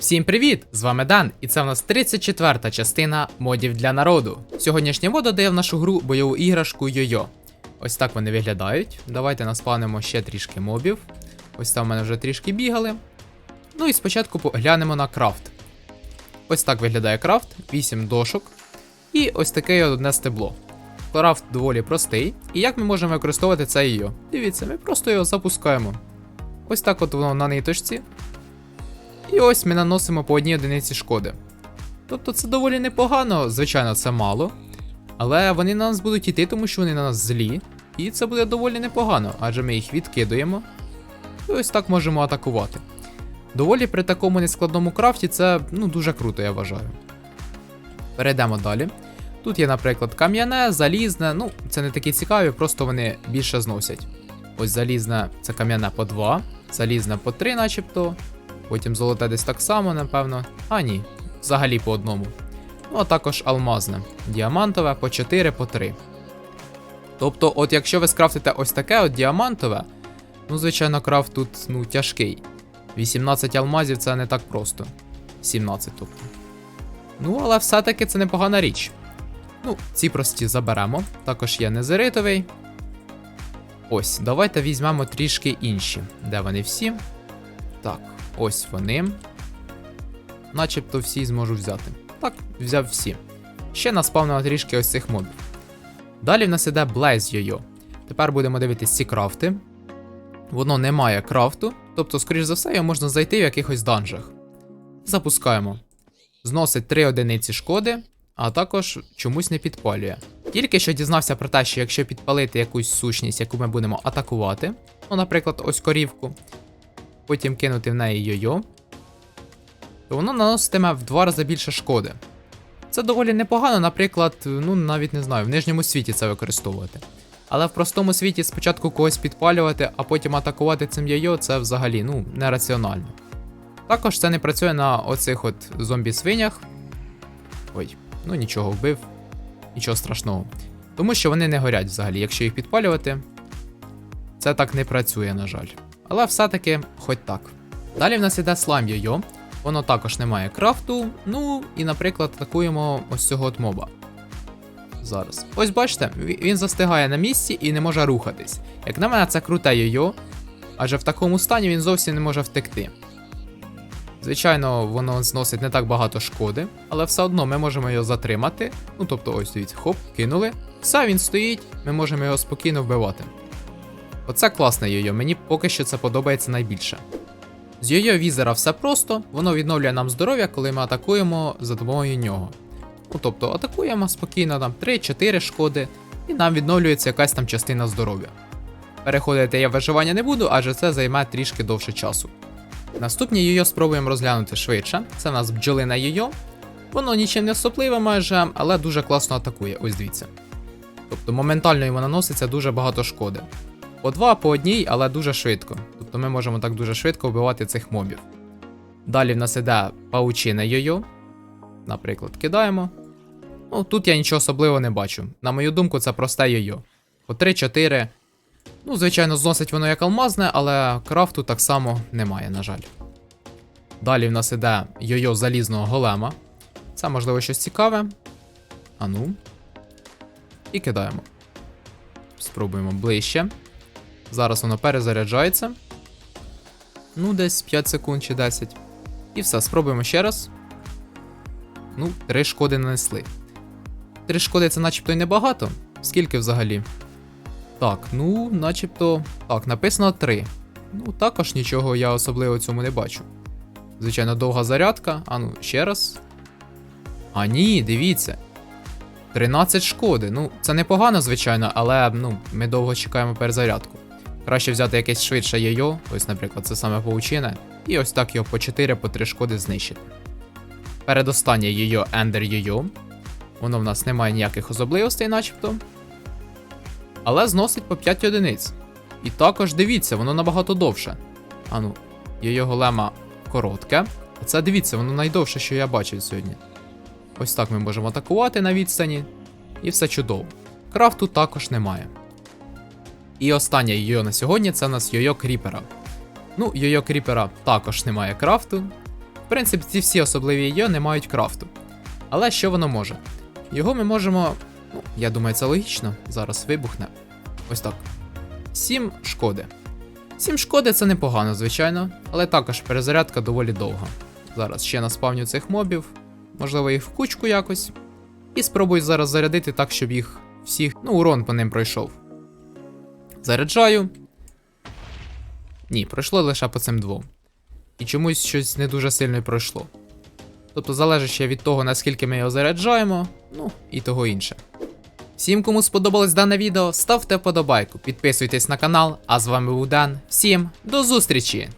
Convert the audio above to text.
Всім привіт! З вами Дан, і це в нас 34-та частина модів для народу. Сьогоднішня мода дає в нашу гру бойову іграшку Йо-Йо. Ось так вони виглядають. Давайте наспавнимо ще трішки мобів. Ось там в мене вже трішки бігали. Ну і спочатку поглянемо на крафт. Ось так виглядає крафт, 8 дошок. І ось таке одне стебло. Крафт доволі простий. І як ми можемо використовувати це йо? Дивіться, ми просто його запускаємо. Ось так от воно на ниточці. І ось ми наносимо по одній одиниці шкоди. Тобто це доволі непогано, звичайно, це мало. Але вони на нас будуть йти, тому що вони на нас злі. І це буде доволі непогано, адже ми їх відкидуємо. І ось так можемо атакувати. Доволі при такому нескладному крафті це ну, дуже круто, я вважаю. Перейдемо далі. Тут є, наприклад, кам'яне, залізне, ну, це не такі цікаві, просто вони більше зносять. Ось залізне це кам'яне по 2, залізне по 3, начебто. Потім золоте десь так само, напевно. А ні, взагалі по одному. Ну, а також алмазне. Діамантове по 4 по 3. Тобто, от якщо ви скрафтите ось таке от діамантове, ну, звичайно, крафт тут ну, тяжкий. 18 алмазів це не так просто. 17, тобто. Ну, але все-таки це непогана річ. Ну, ці прості заберемо. Також є незеритовий. Ось, давайте візьмемо трішки інші. Де вони всі? Так, ось вони. Начебто всі зможу взяти. Так, взяв всі. Ще наспавнимо трішки ось цих мобів. Далі в нас іде Blaze Йо-Йо. Тепер будемо дивитися ці крафти. Воно не має крафту, тобто, скоріш за все, його можна знайти в якихось данжах. Запускаємо. Зносить 3 одиниці шкоди, а також чомусь не підпалює. Тільки що дізнався про те, що якщо підпалити якусь сущність, яку ми будемо атакувати, ну, наприклад, ось корівку, потім кинути в неї йо-йо, то воно наноситиме в два рази більше шкоди. Це доволі непогано, наприклад, ну навіть не знаю, в нижньому світі це використовувати. Але в простому світі спочатку когось підпалювати, а потім атакувати цим йо-йо це взагалі ну, нераціонально. Також це не працює на оцих от зомбі-свинях. Ой, ну нічого вбив, нічого страшного. Тому що вони не горять взагалі, якщо їх підпалювати. Це так не працює, на жаль. Але все-таки хоч так. Далі в нас іде слайм йо Воно також не має крафту. Ну і, наприклад, атакуємо ось цього от моба. Зараз. Ось бачите, він застигає на місці і не може рухатись. Як на мене, це круте йо адже в такому стані він зовсім не може втекти. Звичайно, воно зносить не так багато шкоди, але все одно ми можемо його затримати. Ну тобто, ось дивіться, хоп, кинули. Все, він стоїть, ми можемо його спокійно вбивати. Оце класне йо мені поки що це подобається найбільше. З йо візера все просто, воно відновлює нам здоров'я, коли ми атакуємо за допомогою нього. Ну тобто атакуємо спокійно там 3-4 шкоди, і нам відновлюється якась там частина здоров'я. Переходити я виживання не буду, адже це займе трішки довше часу. Наступні йо спробуємо розглянути швидше. Це в нас бджолина йо. Воно нічим не особливе майже, але дуже класно атакує, ось дивіться. Тобто моментально йому наноситься дуже багато шкоди. По два, по одній, але дуже швидко. Тобто ми можемо так дуже швидко вбивати цих мобів. Далі в нас іде паучина йо Наприклад, кидаємо. Ну, тут я нічого особливого не бачу. На мою думку, це просте йо-йо. По 3-4. Ну, звичайно, зносить воно як алмазне, але крафту так само немає, на жаль. Далі в нас іде йо-йо залізного голема. Це, можливо, щось цікаве. А ну. І кидаємо. Спробуємо ближче. Зараз воно перезаряджається. Ну, десь 5 секунд чи 10. І все, спробуємо ще раз. Ну, 3 шкоди нанесли. 3 шкоди це начебто й небагато. Скільки взагалі? Так, ну, начебто. Так, написано 3. Ну, також нічого я особливо цьому не бачу. Звичайно, довга зарядка. А ну, ще раз. А ні, дивіться. 13 шкоди. Ну, це непогано, звичайно, але ну, ми довго чекаємо перезарядку. Краще взяти якесь швидше йо ось, наприклад, це саме паучина, і ось так його по 4 по 3 шкоди знищити. Передостаннє йо Ender йо Воно в нас не має ніяких особливостей, начебто. Але зносить по 5 одиниць. І також дивіться, воно набагато довше. Ану, йо голема коротке. А це дивіться, воно найдовше, що я бачив сьогодні. Ось так ми можемо атакувати на відстані. І все чудово. Крафту також немає. І останнє йо на сьогодні це у нас йо Кріпера. Ну, йо Кріпера також немає крафту. В принципі, ці всі особливі йо не мають крафту. Але що воно може? Його ми можемо. Ну, я думаю, це логічно. Зараз вибухне. Ось так. 7 шкоди. 7 шкоди це непогано, звичайно, але також перезарядка доволі довга. Зараз ще наспавню цих мобів, можливо, їх в кучку якось. І спробую зараз зарядити так, щоб їх всіх, ну, урон по ним пройшов. Заряджаю. Ні, пройшло лише по цим двом. І чомусь щось не дуже сильно пройшло. Тобто залежить ще від того, наскільки ми його заряджаємо, ну і того інше. Всім, кому сподобалось дане відео, ставте вподобайку, підписуйтесь на канал, а з вами був Дан. Всім до зустрічі!